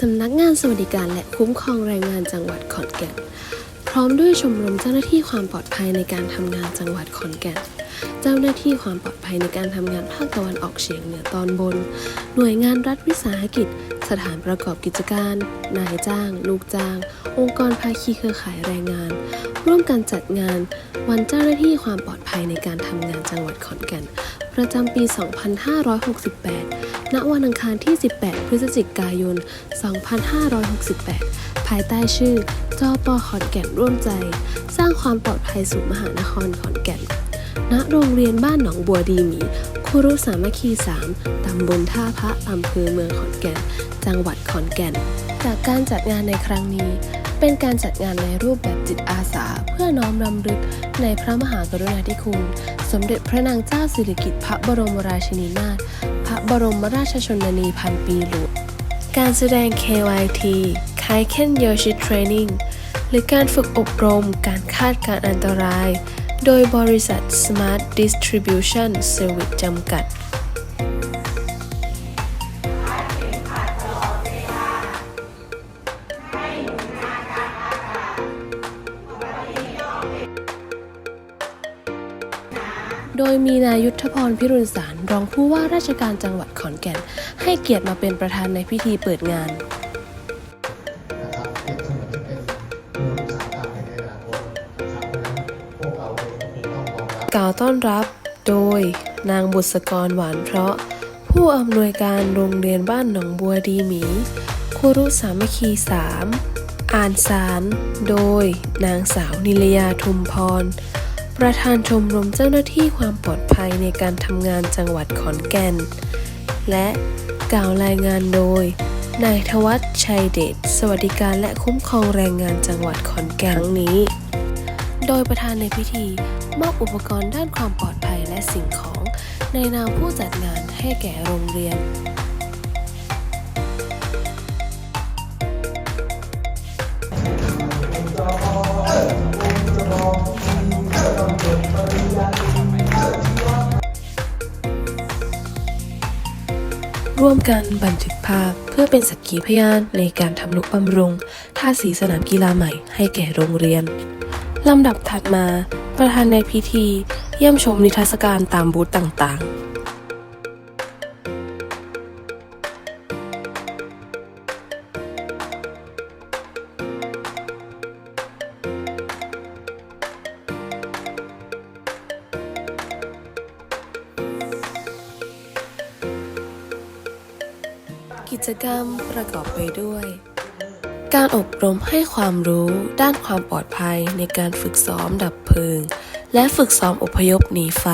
สำนักงานสวัสดิการและคุ้มครองแรงงานจังหวัดขอนแก่น พร้อมด้วยชมรมเจ้าหน้าที่ความปลอดภัยในการทำงานจังหวัดขอนแก่น เจ้าหน้าที่ความปลอดภัยในการทำงานภาคตะวันออกเฉียงเหนือตอนบน หน่วยงานรัฐวิสาหกิจ สถานประกอบกิจการ นายจ้าง ลูกจ้าง องค์กรภาคีเครือข่ายแรงงาน ร่วมกันจัดงาน วันเจ้าหน้าที่ความปลอดภัยในการทำงานจังหวัดขอนแก่น ประจำปี 2568 ณ วันอังคารที่ 18 พฤศจิกายน 2568 ภายใต้ชื่อ จอปอขอนแก่นร่วมใจ สร้างความปลอดภัยสู่มหานครขอนแก่น ณ โรงเรียนบ้านหนองบัวดีหมี คุรุสามัคคี 3 ตำบลท่าพระอำเภอเมืองขอนแก่น จังหวัดขอนแก่น จากการจัดงานในครั้งนี้ เป็นการจัดงานในรูปแบบจิตอาสา เพื่อน้อมรำลึกในพระมหากรุณาธิคุณ สมเด็จพระนางเจ้าสิริกิติ์พระบรมราชินีนาถพระบรมราชชนนีพันปีหลวงการแสดง KYT k a i k e n Yoshi Training หรือการฝึกอบรมการคาดการอันตราย โดยบริษัท Smart Distribution Service จำกัด โดยมีนายุทธพรพิรุณสารรองผู้ว่าราชการจังหวัดขอนแก่น ให้เกียรติมาเป็นประธานในพิธีเปิดงานการต้องรองรับกล่าวต้อนรับโดยนางบุษกรหวานเพราะ ผู้อำนวยการโรงเรียนบ้านหนองบัวดีหมีคุรุสามัคคี3อ่านสาร โดยนางสาวนิลยาทุมพร ประธานชมรมเจ้าหน้าที่ความปลอดภัยในการทำงานจังหวัดขอนแก่น และกล่าวรายงานโดย นายทวัชชัยเดช สวัสดิการและคุ้มครองแรงงานจังหวัดขอนแก่นงนี้ โดยประธานในพิธีมอบอุปกรณ์ด้านความปลอดภัยและสิ่งของ ในนามผู้จัดงานให้แก่โรงเรียน ร่วมกันบันทึกภาพเพื่อเป็นสักขีพยานในการทำนุบำรุงท่าสีสนามกีฬาใหม่ให้แก่โรงเรียนลำดับถัดมา ประธานในพิธี เยี่ยมชมนิทรรศการตามบูธต่างๆ กิจกรรมประกอบไปด้วย การอบรมให้ความรู้ด้านความปลอดภัยในการฝึกซ้อมดับเพลิง และฝึกซ้อมอพยพหนีไฟ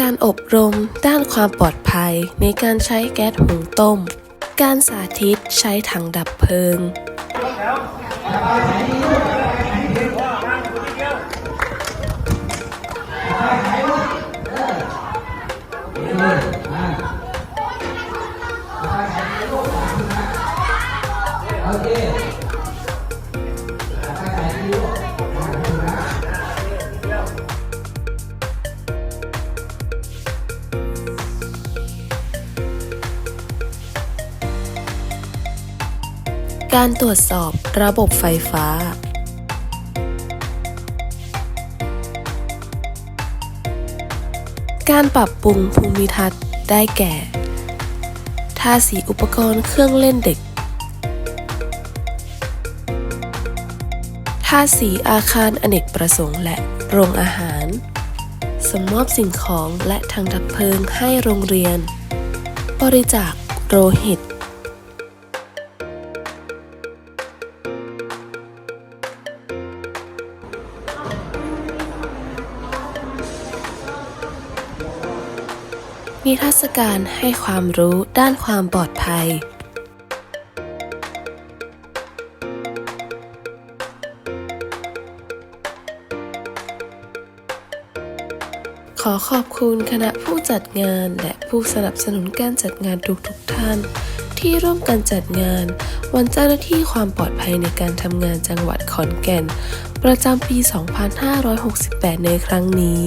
การอบรมด้านความปลอดภัยในการใช้แก๊สหุงต้ม การสาธิตใช้ถังดับเพลิง การตรวจสอบระบบไฟฟ้า การปรับปรุงภูมิทัศน์ได้แก่ ทาสีอุปกรณ์เครื่องเล่นเด็กาสีอาคารอเนกประสงค์และโรงอาหาร สมมอบสิ่งของและทางดับเพลิงให้โรงเรียน บริจาคโลหิต นิทรรศการให้ความรู้ด้านความปลอดภัย ขอขอบคุณคณะผู้จัดงานและผู้สนับสนุนการจัดงานทุกๆทท่าน ที่ร่วมกันจัดงาน วันเจ้าหน้าที่ความปลอดภัยในการทำงานจังหวัดขอนแก่น ประจำปี 2568 ในครั้งนี้